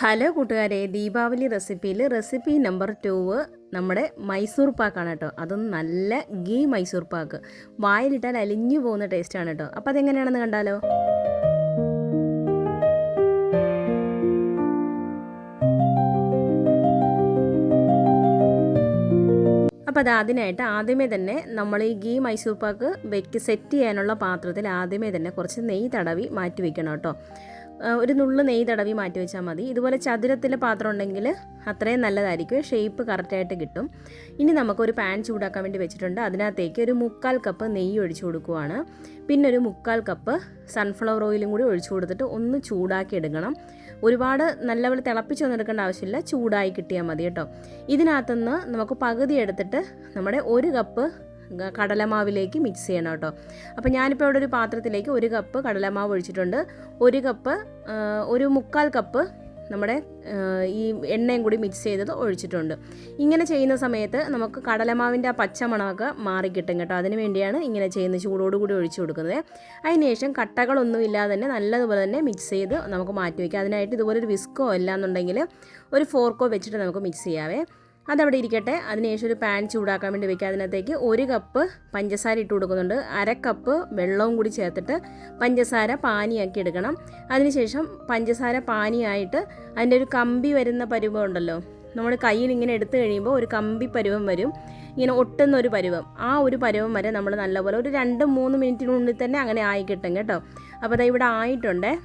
Hello കൂട്ടുകാരെ ദീപാവലി റെസിപ്പിയിൽ recipe number two നമ്മുടെ മൈസൂർ പാക്കാണ് കേട്ടോ. അതും നല്ല ഗീ മൈസൂർ പാക്ക്. വായിലിട്ടാൽ അലിഞ്ഞു പോകുന്ന ടേസ്റ്റാണ് കേട്ടോ. അപ്പോൾ അതെങ്ങനെയാണെന്ന് കണ്ടാലോ? അപ്പോൾ അത് അതിനായിട്ട് ആദ്യമേ തന്നെ നമ്മൾ ഈ ഗീ മൈസൂർ പാക്ക് വെക്ക് സെറ്റ് ചെയ്യാനുള്ള പാത്രത്തിൽ ആദ്യമേ തന്നെ കുറച്ച് നെയ്യ് തടവി മാറ്റി വെക്കണം കേട്ടോ. ഒരു നുള്ളു നെയ്യ് തടവി മാറ്റി വെച്ചാൽ മതി. ഇതുപോലെ ചതുരത്തിലെ പാത്രം ഉണ്ടെങ്കിൽ അത്രയും നല്ലതായിരിക്കും. ഷേപ്പ് കറക്റ്റായിട്ട് കിട്ടും. ഇനി നമുക്കൊരു പാൻ ചൂടാക്കാൻ വേണ്ടി വെച്ചിട്ടുണ്ട്. അതിനകത്തേക്ക് ഒരു മുക്കാൽ കപ്പ് നെയ്യ് ഒഴിച്ചു കൊടുക്കുവാണ്. പിന്നെ ഒരു മുക്കാൽ കപ്പ് സൺഫ്ലവർ ഓയിലും കൂടി ഒഴിച്ചു കൊടുത്തിട്ട് ഒന്ന് ചൂടാക്കി എടുക്കണം. ഒരുപാട് നല്ലപോലെ തിളപ്പിച്ചൊന്നും എടുക്കേണ്ട ആവശ്യമില്ല. ചൂടായി കിട്ടിയാൽ മതി കേട്ടോ. ഇതിനകത്തുനിന്ന് നമുക്ക് പകുതി എടുത്തിട്ട് നമ്മുടെ ഒരു കപ്പ് കടലമാവിലേക്ക് മിക്സ് ചെയ്യണം കേട്ടോ. അപ്പോൾ ഞാനിപ്പോൾ ഇവിടെ ഒരു പാത്രത്തിലേക്ക് ഒരു കപ്പ് കടലമാവ് ഒഴിച്ചിട്ടുണ്ട്. ഒരു കപ്പ് ഒരു മുക്കാൽ കപ്പ് നമ്മുടെ ഈ എണ്ണയും കൂടി മിക്സ് ചെയ്തത് ഒഴിച്ചിട്ടുണ്ട്. ഇങ്ങനെ ചെയ്യുന്ന സമയത്ത് നമുക്ക് കടലമാവിന്റെ ആ പച്ചമണമൊക്കെ മാറിക്കിട്ടും കേട്ടോ അതിന് വേണ്ടിയാണ് ഇങ്ങനെ ചെയ്യുന്നത് ചൂടോടുകൂടി ഒഴിച്ചു കൊടുക്കുന്നത്. അതിനുശേഷം കട്ടകളൊന്നും ഇല്ലാതെ തന്നെ നല്ലതുപോലെ തന്നെ മിക്സ് ചെയ്ത് നമുക്ക് മാറ്റി വയ്ക്കാം. അതിനായിട്ട് ഇതുപോലെ ഒരു വിസ്കോ അല്ലാന്നുണ്ടെങ്കിൽ ഒരു ഫോർക്കോ വെച്ചിട്ട് നമുക്ക് മിക്സ് ചെയ്യാവേ. അതവിടെ ഇരിക്കട്ടെ. അതിനുശേഷം ഒരു പാൻ ചൂടാക്കാൻ വേണ്ടി വെക്കുക. അതിനകത്തേക്ക് ഒരു കപ്പ് പഞ്ചസാര ഇട്ട് കൊടുക്കുന്നുണ്ട്. അര കപ്പ് വെള്ളവും കൂടി ചേർത്തിട്ട് പഞ്ചസാര പാനിയാക്കി എടുക്കണം. അതിനുശേഷം പഞ്ചസാര പാനിയായിട്ട് അതിന്റെ ഒരു കമ്പി വരുന്ന പരുവം ഉണ്ടല്ലോ. നമ്മൾ കയ്യിൽ ഇങ്ങനെ എടുത്തു കഴിയുമ്പോൾ ഒരു കമ്പി പരുവം വരും. ഇങ്ങനെ ഒട്ടുന്ന ഒരു പരുവം. ആ ഒരു പരുവം വരെ നമ്മൾ നല്ലപോലെ ഒരു രണ്ട് മൂന്ന് മിനിറ്റിനുള്ളിൽ തന്നെ അങ്ങനെ ആയി കിട്ടും കേട്ടോ. അപ്പോൾ അത് ഇവിടെ ആയിട്ടുണ്ടേ.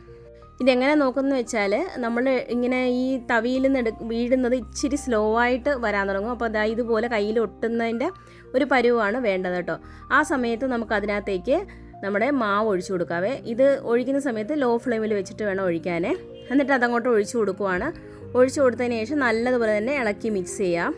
ഇതെങ്ങനെ നോക്കുന്നത് വെച്ചാൽ നമ്മൾ ഇങ്ങനെ ഈ തവിയിൽ നിന്ന് എടു വീഴുന്നത് ഇച്ചിരി സ്ലോ ആയിട്ട് വരാൻ തുടങ്ങും. അപ്പോൾ അതാ ഇതുപോലെ കയ്യിൽ ഒട്ടുന്നതിന്റെ ഒരു പരുവാണ് വേണ്ടത് കേട്ടോ. ആ സമയത്ത് നമുക്ക് അതിനകത്തേക്ക് നമ്മുടെ മാവ് ഒഴിച്ചു കൊടുക്കാവേ. ഇത് ഒഴിക്കുന്ന സമയത്ത് ലോ ഫ്ലെയിമിൽ വെച്ചിട്ട് വേണം ഒഴിക്കാനേ. എന്നിട്ട് അതങ്ങോട്ട് ഒഴിച്ചു കൊടുക്കുവാണ്. ഒഴിച്ചു കൊടുത്തതിന് ശേഷം നല്ലതുപോലെ തന്നെ ഇളക്കി മിക്സ് ചെയ്യാം.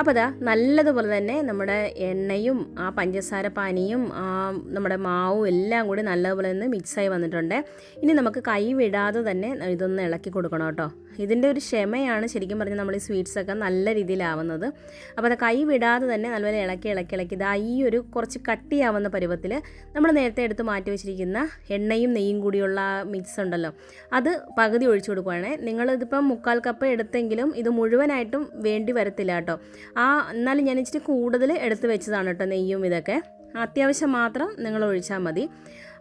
അപ്പോൾ അതാ നല്ലതുപോലെ തന്നെ നമ്മുടെ എണ്ണയും ആ പഞ്ചസാര പാനിയും ആ നമ്മുടെ മാവും എല്ലാം കൂടി നല്ലതുപോലെ തന്നെ മിക്സായി വന്നിട്ടുണ്ട്. ഇനി നമുക്ക് കൈ വിടാതെ തന്നെ ഇതൊന്ന് ഇളക്കി കൊടുക്കണം കേട്ടോ. ഇതിന്റെ ഒരു ക്ഷമയാണ് ശരിക്കും പറഞ്ഞാൽ നമ്മൾ ഈ സ്വീറ്റ്സൊക്കെ നല്ല രീതിയിലാവുന്നത്. അപ്പോൾ അത് കൈ വിടാതെ തന്നെ നല്ലപോലെ ഇളക്കി ഇളക്കി ഇളക്കി. ഇതാ ഈ ഒരു കുറച്ച് കട്ടിയാവുന്ന പരുവത്തിൽ നമ്മൾ നേരത്തെ എടുത്ത് മാറ്റി വെച്ചിരിക്കുന്ന എണ്ണയും നെയ്യും കൂടിയുള്ള മിക്സ് ഉണ്ടല്ലോ അത് പകുതി ഒഴിച്ചു കൊടുക്കുകയാണെങ്കിൽ നിങ്ങളിതിപ്പം മുക്കാൽ കപ്പ് എടുത്തെങ്കിലും ഇത് മുഴുവനായിട്ടും വേണ്ടി വരത്തില്ല കേട്ടോ. ആ എന്നാലും ഞാൻ ഇച്ചിരി കൂടുതൽ എടുത്ത് വെച്ചതാണ് കേട്ടോ നെയ്യും ഇതൊക്കെ. അത്യാവശ്യം മാത്രം നിങ്ങൾ ഒഴിച്ചാൽ മതി.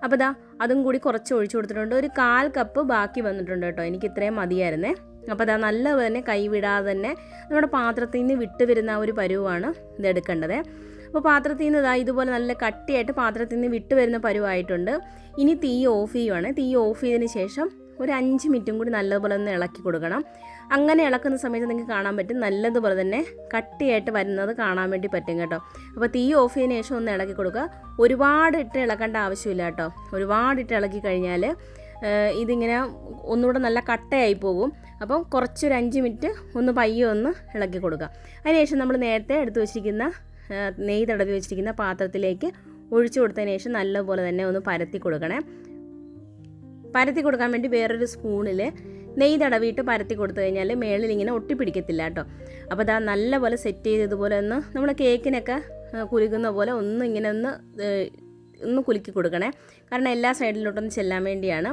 അപ്പോൾ ദാ അതും കൂടി കുറച്ച് ഒഴിച്ചു കൊടുത്തിട്ടുണ്ട്. ഒരു കാൽ കപ്പ് ബാക്കി വന്നിട്ടുണ്ട് കേട്ടോ. എനിക്ക് ഇത്രയും മതിയായിരുന്നേ. അപ്പോൾ അതാ പോലെ തന്നെ കൈവിടാതെ തന്നെ നമ്മുടെ പാത്രത്തിൽ നിന്ന് വിട്ട് വരുന്ന ആ ഒരു പരുവാണ് ഇതെടുക്കേണ്ടത് അപ്പോൾ പാത്രത്തിൽ നിന്ന് ഇതാ ഇതുപോലെ നല്ല കട്ടിയായിട്ട് പാത്രത്തിൽ നിന്ന് വിട്ട് വരുന്ന പരുവായിട്ടുണ്ട്. ഇനി തീ ഓഫ് ചെയ്യുവാണ്. തീ ഓഫ് ചെയ്തതിന് ശേഷം ഒരു അഞ്ച് മിനിറ്റും കൂടി നല്ലതുപോലെ ഒന്ന് ഇളക്കി കൊടുക്കണം. അങ്ങനെ ഇളക്കുന്ന സമയത്ത് നിങ്ങൾക്ക് കാണാൻ പറ്റും. നല്ലതുപോലെ തന്നെ കട്ടിയായിട്ട് വരുന്നത് കാണാൻ വേണ്ടി പറ്റും കേട്ടോ. അപ്പോൾ തീ ഓഫ് ചെയ്തതിന് ശേഷം ഒന്ന് ഇളക്കി കൊടുക്കുക. ഒരുപാട് ഇട്ട് ഇളക്കേണ്ട ആവശ്യമില്ല കേട്ടോ. ഒരുപാട് ഇട്ട് ഇളക്കി കഴിഞ്ഞാൽ ഇതിങ്ങനെ ഒന്നുകൂടെ നല്ല കട്ടയായി പോകും. അപ്പം കുറച്ചൊരു അഞ്ച് മിനിറ്റ് ഒന്ന് പയ്യെ ഒന്ന് ഇളക്കി കൊടുക്കുക. അതിനുശേഷം നമ്മൾ നേരത്തെ എടുത്തു വെച്ചിരിക്കുന്ന നെയ് തടവി വെച്ചിരിക്കുന്ന പാത്രത്തിലേക്ക് ഒഴിച്ചു കൊടുത്തതിന് ശേഷം നല്ലപോലെ തന്നെ ഒന്ന് പരത്തി കൊടുക്കണേ. പരത്തി കൊടുക്കാൻ വേണ്ടി വേറൊരു സ്പൂണിൽ നെയ്യ് തടവിയിട്ട് പരത്തി കൊടുത്തു കഴിഞ്ഞാൽ മേളിൽ ഇങ്ങനെ ഒട്ടിപ്പിടിക്കത്തില്ല കേട്ടോ. അപ്പോൾ അതാ നല്ലപോലെ സെറ്റ് ചെയ്തതുപോലെ ഒന്ന് നമ്മൾ കേക്കിനൊക്കെ കുലുക്കുന്ന പോലെ ഒന്ന് ഇങ്ങനെ ഒന്ന് ഒന്ന് കുലുക്കി കൊടുക്കണേ. കാരണം എല്ലാ സൈഡിലോട്ടൊന്ന് ചെല്ലാൻ വേണ്ടിയാണ്.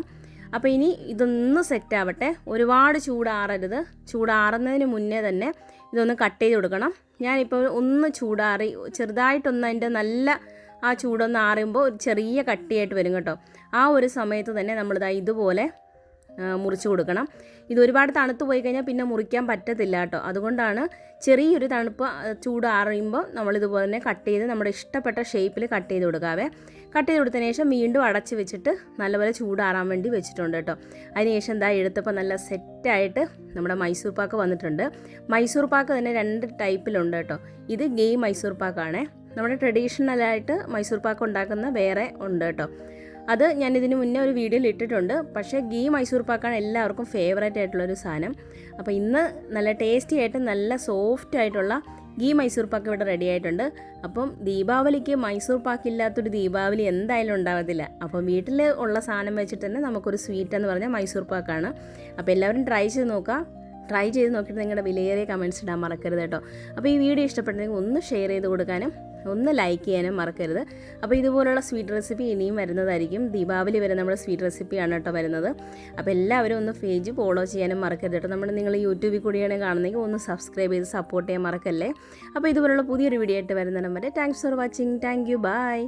അപ്പോൾ ഇനി ഇതൊന്ന് സെറ്റ് ആവട്ടെ. ഒരുപാട് ചൂടാറരുത്. ചൂടാറുന്നതിന് മുന്നേ തന്നെ ഇതൊന്ന് കട്ട് ചെയ്ത് കൊടുക്കണം. ഞാനിപ്പോൾ ഒന്ന് ചൂടാറി ചെറുതായിട്ടൊന്ന് അതിന്റെ നല്ല ആ ചൂടൊന്ന് ആറുമ്പോൾ ഒരു ചെറിയ കട്ടിയായിട്ട് വരും കേട്ടോ. ആ ഒരു സമയത്ത് തന്നെ നമ്മളിതാ ഇതുപോലെ മുറിച്ച് കൊടുക്കണം. ഇത് ഒരുപാട് തണുത്ത് പോയി കഴിഞ്ഞാൽ പിന്നെ മുറിക്കാൻ പറ്റത്തില്ല കേട്ടോ. അതുകൊണ്ടാണ് ചെറിയൊരു തണുപ്പ് ആ, ചൂട് അറിയുമ്പോൾ നമ്മളിതുപോലെ തന്നെ കട്ട് ചെയ്ത് നമ്മുടെ ഇഷ്ടപ്പെട്ട ഷേപ്പിൽ കട്ട് ചെയ്ത് കൊടുക്കാവേ. കട്ട് ചെയ്ത് കൊടുത്തതിന് ശേഷം വീണ്ടും അടച്ച് വെച്ചിട്ട് നല്ലപോലെ ചൂടാറാൻ വേണ്ടി വെച്ചിട്ടുണ്ട് കേട്ടോ. അതിനുശേഷം എന്താ എടുത്തപ്പോൾ നല്ല സെറ്റായിട്ട് നമ്മുടെ മൈസൂർ പാക്ക് വന്നിട്ടുണ്ട്. മൈസൂർ പാക്ക് തന്നെ രണ്ട് ടൈപ്പിലുണ്ട് കേട്ടോ. ഇത് ഗെയ് മൈസൂർ പാക്കാണേ. നമ്മുടെ ട്രഡീഷണലായിട്ട് മൈസൂർ പാക്ക് ഉണ്ടാക്കുന്ന വേറെ ഉണ്ട് കേട്ടോ. അത് ഞാൻ ഇതിന് മുന്നേ ഒരു വീഡിയോയിൽ ഇട്ടിട്ടുണ്ട്. പക്ഷേ ഗീ മൈസൂർ പാക്കാണ് എല്ലാവർക്കും ഫേവറേറ്റ് ആയിട്ടുള്ളൊരു സാധനം. അപ്പോൾ ഇന്ന് നല്ല ടേസ്റ്റി ആയിട്ട് നല്ല സോഫ്റ്റ് ആയിട്ടുള്ള ഗീ മൈസൂർ പാക്ക് ഇവിടെ റെഡി ആയിട്ടുണ്ട്. അപ്പം ദീപാവലിക്ക് മൈസൂർ പാക്ക് ഇല്ലാത്തൊരു ദീപാവലി എന്തായാലും ഉണ്ടാവത്തില്ല. അപ്പം വീട്ടിൽ ഉള്ള സാധനം വെച്ചിട്ട് തന്നെ നമുക്കൊരു സ്വീറ്റ് എന്ന് പറഞ്ഞാൽ മൈസൂർ പാക്കാണ്. അപ്പോൾ എല്ലാവരും ട്രൈ ചെയ്ത് നോക്കുക. ട്രൈ ചെയ്ത് നോക്കിയിട്ട് നിങ്ങളുടെ വിലയേറിയ കമൻസ് ഇടാൻ മറക്കരുത് കേട്ടോ. അപ്പോൾ ഈ വീഡിയോ ഇഷ്ടപ്പെട്ടെങ്കിൽ ഒന്ന് ഷെയർ ചെയ്ത് കൊടുക്കാനും ഒന്ന് ലൈക്ക് ചെയ്യാനും മറക്കരുത്. അപ്പോൾ ഇതുപോലുള്ള സ്വീറ്റ് റെസിപ്പി ഇനിയും വരുന്നതായിരിക്കും. ദീപാവലി വരെ നമ്മുടെ സ്വീറ്റ് റെസിപ്പിയാണ് കേട്ടോ വരുന്നത്. അപ്പോൾ എല്ലാവരും ഒന്ന് പേജ് ഫോളോ ചെയ്യാനും മറക്കരുത് കേട്ടോ. നമ്മൾ നിങ്ങൾ യൂട്യൂബിൽ കൂടിയാണ് കാണുന്നതെങ്കിൽ ഒന്ന് സബ്സ്ക്രൈബ് ചെയ്ത് സപ്പോർട്ട് ചെയ്യാൻ മറക്കല്ലേ? അപ്പോൾ ഇതുപോലുള്ള പുതിയൊരു വീഡിയോ ആയിട്ട് വരുന്നിടം വരെ thanks for watching thank you bye